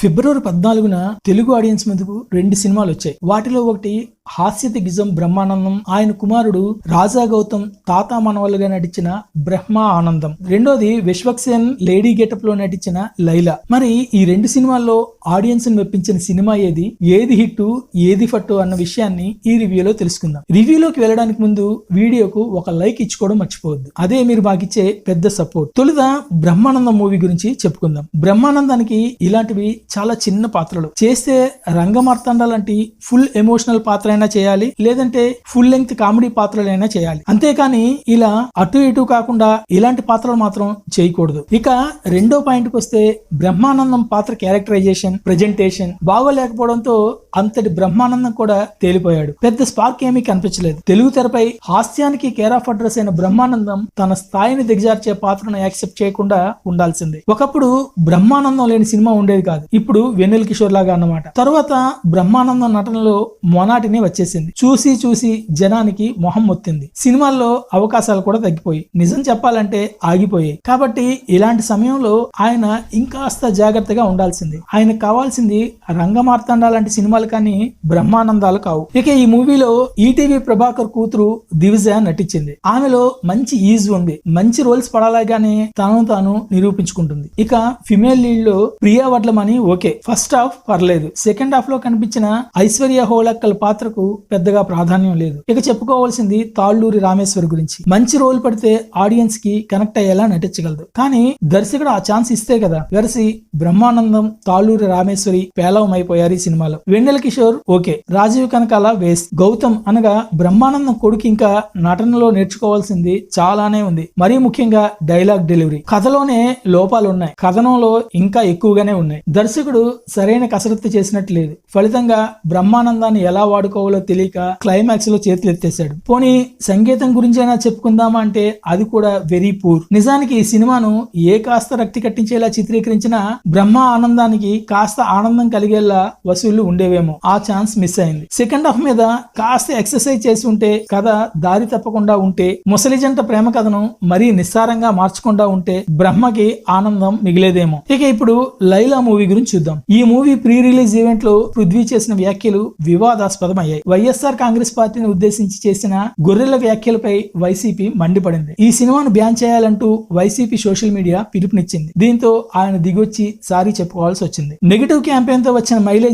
ఫిబ్రవరి పద్నాలుగున తెలుగు ఆడియన్స్ ముందుకు రెండు సినిమాలు వచ్చాయి. వాటిలో ఒకటి హాస్య గిజం బ్రహ్మానందం. ఆయన కుమారుడు రాజా గౌతమ్ తాత మనవలుగా నటించిన బ్రహ్మ ఆనందం. రెండోది విశ్వక్సేన్ లేడీ గెటప్లో నటించిన లైలా. మరి ఈ రెండు సినిమాల్లో ఆడియన్స్ని మెప్పించిన సినిమా ఏది? ఏది హిట్ ఏది ఫట్టు? అన్న విషయాన్ని ఈ రివ్యూలో తెలుసుకుందాం. రివ్యూలోకి వెళ్ళడానికి ముందు వీడియోకు ఒక లైక్ ఇచ్చుకోవడం మర్చిపోవద్దు. అదే మీరు మాకిచ్చే పెద్ద సపోర్ట్. తొలుత బ్రహ్మానందం మూవీ గురించి చెప్పుకుందాం. బ్రహ్మానందానికి ఇలాంటివి చాలా చిన్న పాత్రలు. చేస్తే రంగమార్తాండ లాంటి ఫుల్ ఎమోషనల్ పాత్ర అయినా చేయాలి లేదంటే ఫుల్ లెంగ్త్ కామెడీ పాత్రలైనా చేయాలి. అంతేకాని ఇలా అటు ఇటు కాకుండా ఇలాంటి పాత్రలు మాత్రం చేయకూడదు. ఇక రెండో పాయింట్కి వస్తే బ్రహ్మానందం పాత్ర క్యారెక్టరైజేషన్ ప్రెజెంటేషన్ బాగోలేకపోవడంతో అంతటి బ్రహ్మానందం కూడా తేలిపోయాడు. పెద్ద స్పార్క్ ఏమీ కనిపించలేదు. తెలుగు తెరపై హాస్యానికి కేర్ ఆఫ్ అడ్రస్ అయిన బ్రహ్మానందం తన స్థాయిని దిగజార్చే పాత్రను యాక్సెప్ట్ చేయకుండా ఉండాల్సిందే. ఒకప్పుడు బ్రహ్మానందం లేని సినిమా ఉండేది కాదు. ఇప్పుడు వెన్నెల కిషోర్ లాగా అన్నమాట. తర్వాత బ్రహ్మానందం నటనలో మొనాటిని వచ్చేసింది. చూసి చూసి జనానికి మొహం మొత్తింది. సినిమాల్లో అవకాశాలు కూడా తగ్గిపోయి నిజం చెప్పాలంటే ఆగిపోయాయి. కాబట్టి ఇలాంటి సమయంలో ఆయన ఇంకాస్త జాగ్రత్తగా ఉండాల్సింది. ఆయన కావాల్సింది రంగమార్తాండ లాంటి సినిమాలు కానీ బ్రహ్మానందాలు కావు. ఇక ఈ మూవీలో ఈటీవీ ప్రభాకర్ కూతురు దివిజ నటించింది. ఆమెలో మంచి ఈజ్ ఉంది. మంచి రోల్స్ పడాలగానే తాను తాను నిరూపించుకుంటుంది. ఇక female లీడ్లో Priya Vadlamani okay. First half పర్లేదు. సెకండ్ హాఫ్లో కనిపించిన ఐశ్వర్య హోళక్కల్ పాత్రకు పెద్దగా ప్రాధాన్యం లేదు. ఇక చెప్పుకోవాల్సింది తాళ్ళూరి రామేశ్వర్ గురించి. మంచి రోల్ పడితే ఆడియన్స్కి కనెక్ట్ అయ్యేలా నటించగలదు. కానీ దర్శకుడు ఆ ఛాన్స్ ఇస్తే కదా. వెరసి బ్రహ్మానందం తాళ్ళూరి రామేశ్వరి పేలవం అయిపోయారు ఈ సినిమాలో. వెన్నెల కిషోర్ ఓకే. రాజీవ్ కనకాల వేస్ట్. గౌతమ్ అనగా బ్రహ్మానందం కొడుకు ఇంకా నటనలో నేర్చుకోవాల్సింది చాలానే ఉంది. మరీ ముఖ్యంగా డైలాగ్ డెలివరీ. కథలోనే లోపాలు ఉన్నాయి కథనంలో ఇంకా ఎక్కువగానే ఉన్నాయి. దర్శకుడు సరైన కసరత్తు చేసినట్టు లేదు. ఫలితంగా బ్రహ్మానందాన్ని ఎలా వాడుకో వాడుకోవాలో తెలియక క్లైమాక్స్లో చేతులు ఎత్తేసాడు పోనీ సంగీతం గురించైనా చెప్పుకుందామా అంటే అది కూడా వెరీ పూర్. నిజానికి ఈ సినిమాను ఏ కాస్త రక్తి కట్టించేలా చిత్రీకరించినా బ్రహ్మ ఆనందానికి కాస్త ఆనందం కలిగేలా వసూళ్ళు ఉండేవేమో. ఆ ఛాన్స్ మిస్ అయింది. సెకండ్ హాఫ్ మీద కాస్త ఎక్సర్సైజ్ చేసి ఉంటే కథ దారి తప్పకుండా ఉంటే ముసలి జంట ప్రేమ కథను మరీ నిస్సారంగా మార్చకుండా ఉంటే బ్రహ్మకి ఆనందం మిగిలేదేమో. ఇక ఇప్పుడు లైలా మూవీ గురించి చూద్దాం. ఈ మూవీ ప్రీ రిలీజ్ ఈవెంట్లో పృథ్వీ చేసిన వ్యాఖ్యలు వివాదాస్పదం అయ్యాయి. వైఎస్ఆర్ కాంగ్రెస్ పార్టీని ఉద్దేశించి చేసిన గొర్రెల వ్యాఖ్యలపై వైసీపీ మండిపడింది. ఈ సినిమాను బ్యాన్ చేయాలంటూ వైసీపీ సోషల్ మీడియా పిలుపునిచ్చింది. దీంతో ఆయన దిగొచ్చి సారీ చెప్పుకోవాల్సి వచ్చింది. నెగిటివ్ క్యాంపెయిన్తో వచ్చిన మైలేజ్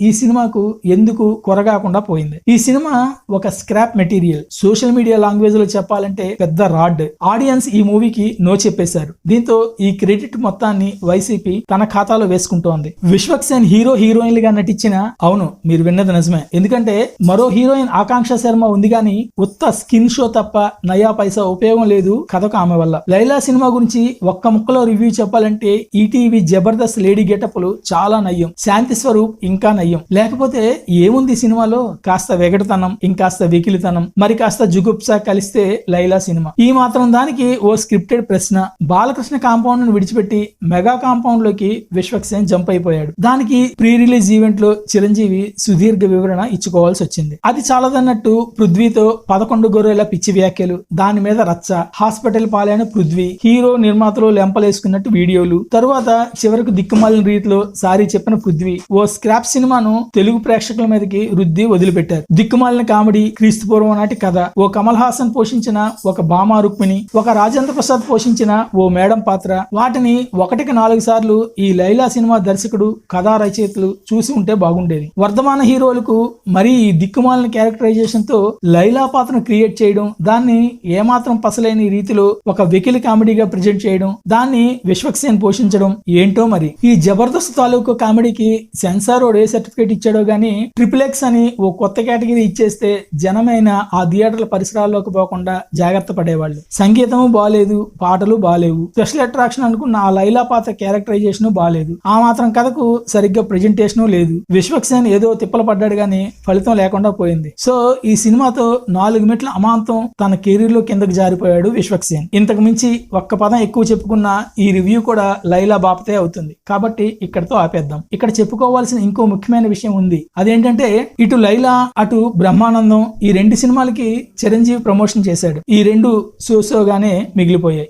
ఈ సినిమాకు ఎందుకు కొరగాకుండా పోయింది? ఈ సినిమా ఒక స్క్రాప్ మెటీరియల్. సోషల్ మీడియా లాంగ్వేజ్లో చెప్పాలంటే పెద్ద రాడ్. ఆడియన్స్ ఈ మూవీకి నో చెప్పేశారు. దీంతో ఈ క్రెడిట్ మొత్తాన్ని వైసీపీ తన ఖాతాలో వేసుకుంటోంది. విశ్వక్సేన్ హీరో హీరోయిన్లుగా నటించిన అవును మీరు విన్నది నిజమే. ఎందుకంటే మరో హీరోయిన్ ఆకాంక్ష శర్మ ఉంది కానీ ఉత్త స్కిన్ షో తప్ప నయా పైసా ఉపయోగం లేదు కథకు ఆమె వల్ల. లైలా సినిమా గురించి ఒక్క ముక్కలో రివ్యూ చెప్పాలంటే ఈటీవీ జబర్దస్త్ లేడీ గెటప్లు చాలా నయ్యం. శాంతి స్వరూప్ ఇంకా నయ్యం. లేకపోతే ఏముంది సినిమాలో? కాస్త వెగటతనం ఇంకాస్త వెకిలితనం మరి కాస్త జుగుప్సా కలిస్తే లైలా సినిమా. ఈ మాత్రం దానికి ఓ స్క్రిప్టెడ్ ప్రశ్న. బాలకృష్ణ కాంపౌండ్ను విడిచిపెట్టి మెగా కాంపౌండ్లోకి విశ్వక్సేన్ జంప్ అయిపోయాడు. దానికి ప్రీ రిలీజ్ ఈవెంట్లో చిరంజీవి సుదీర్ఘ వివరణ ఇచ్చుకోవాలి. ఇచ్చుకోవాల్సి వచ్చింది అది చాలదన్నట్టు పృథ్వీతో పదకొండు గొర్రెల పిచ్చి వ్యాఖ్యలు దాని మీద రచ్చ హాస్పిటల్ పాలైన పృథ్వీ హీరో నిర్మాతలు లెంపలేసుకున్నట్టు వీడియోలు తరువాత చివరకు దిక్కుమాలిన రీతిలో సారీ చెప్పిన పృథ్వీ ఓ స్క్రాప్ సినిమాను తెలుగు ప్రేక్షకుల మీదకి రుద్ది వదిలిపెట్టారు. దిక్కుమాలిన కామెడీ క్రీస్తు పూర్వం నాటి కథ ఓ కమల్ హాసన్ పోషించిన ఒక భామా రుక్మిణి ఒక రాజేంద్ర ప్రసాద్ పోషించిన ఓ మేడం పాత్ర వాటిని ఒకటికి నాలుగు సార్లు ఈ లైలా సినిమా దర్శకుడు కథా రచయితలు చూసి ఉంటే బాగుండేది. వర్ధమాన హీరోలకు మరీ ఈ దిక్కుమాలిన క్యారెక్టరైజేషన్తో లైలా పాత్రను క్రియేట్ చేయడం దాన్ని ఏమాత్రం పసలేని రీతిలో ఒక వెకిలి కామెడీగా ప్రజెంట్ చేయడం దాన్ని విశ్వక్సేన్ పోషించడం ఏంటో మరి? ఈ జబర్దస్త్ తాలూకు కామెడీకి సెన్సార్ ఏ సర్టిఫికేట్ ఇచ్చాడో గానీ ట్రిపుల్ ఎక్స్ అని ఓ కొత్త కేటగిరీ ఇచ్చేస్తే జనమైన ఆ థియేటర్ల పరిసరాల్లోకి పోకుండా జాగ్రత్త పడేవాళ్ళు. సంగీతము బాగాలేదు పాటలు బాగాలేవు స్పెషల్ అట్రాక్షన్ అనుకున్న ఆ లైలా పాత్ర క్యారెక్టరైజేషన్ బాగాలేదు ఆ మాత్రం కథకు సరిగ్గా ప్రెజెంటేషన్ లేదు. విశ్వక్సేన్ ఏదో తిప్పలు పడ్డాడు గానీ ఫలితం లేకుండా పోయింది. సో ఈ సినిమాతో నాలుగు మెట్ల అమాంతం తన కెరీర్లో కిందకు జారిపోయాడు విశ్వక్సేన్ ఇంతకు మించి ఒక్క పదం ఎక్కువ చెప్పుకున్న ఈ రివ్యూ కూడా లైలా బాపతే అవుతుంది. కాబట్టి ఇక్కడతో ఆపేద్దాం. ఇక్కడ చెప్పుకోవాల్సిన ఇంకో ముఖ్యమైన విషయం ఉంది. అదేంటంటే ఇటు లైలా అటు బ్రహ్మానందం ఈ రెండు సినిమాలకి చిరంజీవి ప్రమోషన్ చేశాడు. ఈ రెండు సోసోగానే మిగిలిపోయాయి.